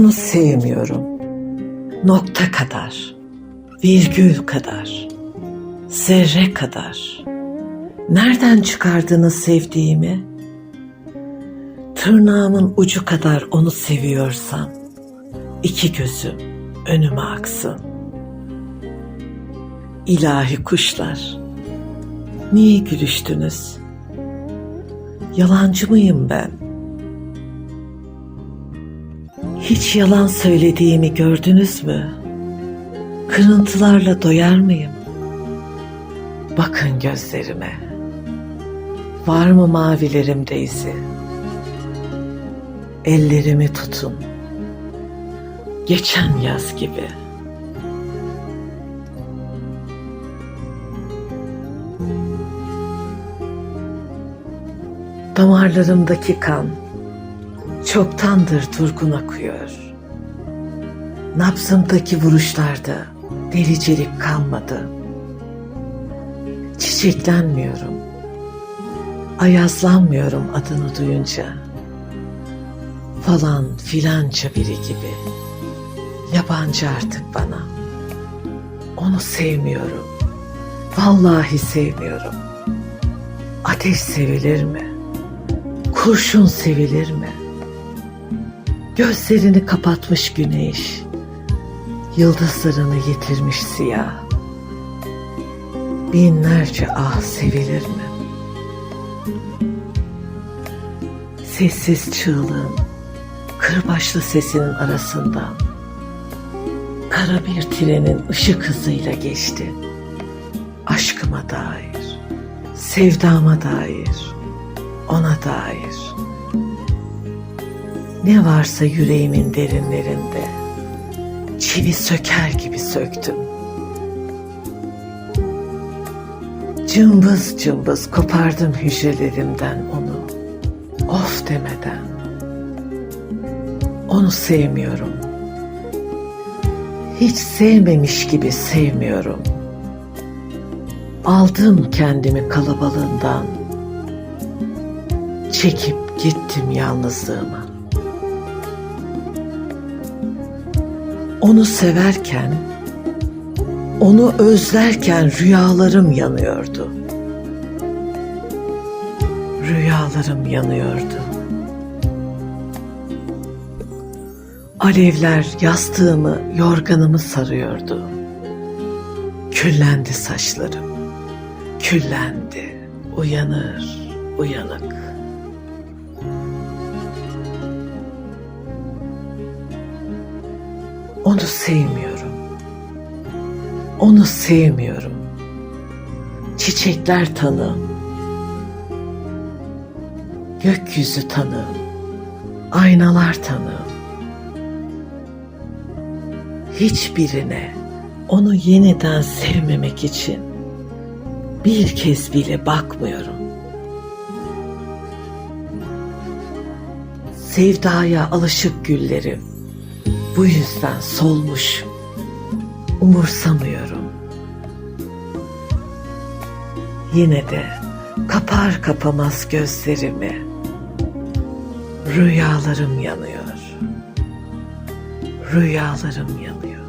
Onu sevmiyorum. Nokta kadar, virgül kadar, zerre kadar. Nereden çıkardınız sevdiğimi? Tırnağımın ucu kadar onu seviyorsam, iki gözüm önüme aksın. İlahi kuşlar, niye gülüştünüz? Yalancı mıyım ben? Hiç yalan söylediğimi gördünüz mü? Kırıntılarla doyar mıyım? Bakın gözlerime. Var mı mavilerimde izi? Ellerimi tutun. Geçen yaz gibi. Damarlarımdaki kan çoktandır durgun akıyor. Nabzımdaki vuruşlarda delicilik kalmadı. Çiçeklenmiyorum. Ayazlanmıyorum adını duyunca. Falan filanca biri gibi. Yabancı artık bana. Onu sevmiyorum. Vallahi sevmiyorum. Ateş sevilir mi? Kurşun sevilir mi? Gözlerini kapatmış güneş, yıldızlarını yitirmiş siyah. Binlerce ah sevilir mi? Sessiz çığlığın, kırbaçlı sesinin arasından kara bir trenin ışık hızıyla geçti. Aşkıma dair, sevdama dair, ona dair. Ne varsa yüreğimin derinlerinde çivi söker gibi söktüm. Cımbız cımbız kopardım hücrelerimden onu. Of demeden. Onu sevmiyorum. Hiç sevmemiş gibi sevmiyorum. Aldım kendimi kalabalığından. Çekip gittim yalnızlığıma. Onu severken, onu özlerken rüyalarım yanıyordu. Rüyalarım yanıyordu. Alevler yastığımı, yorganımı sarıyordu. Küllendi saçlarım. Küllendi. Uyanır, uyanık. Onu sevmiyorum. Onu sevmiyorum. Çiçekler tanığım. Gökyüzü tanığım. Aynalar tanığım. Hiçbirine onu yeniden sevmemek için bir kez bile bakmıyorum. Sevdaya alışık güllerim bu yüzden solmuş. Umursamıyorum. Yine de kapar kapamaz gözlerimi. Rüyalarım yanıyor. Rüyalarım yanıyor.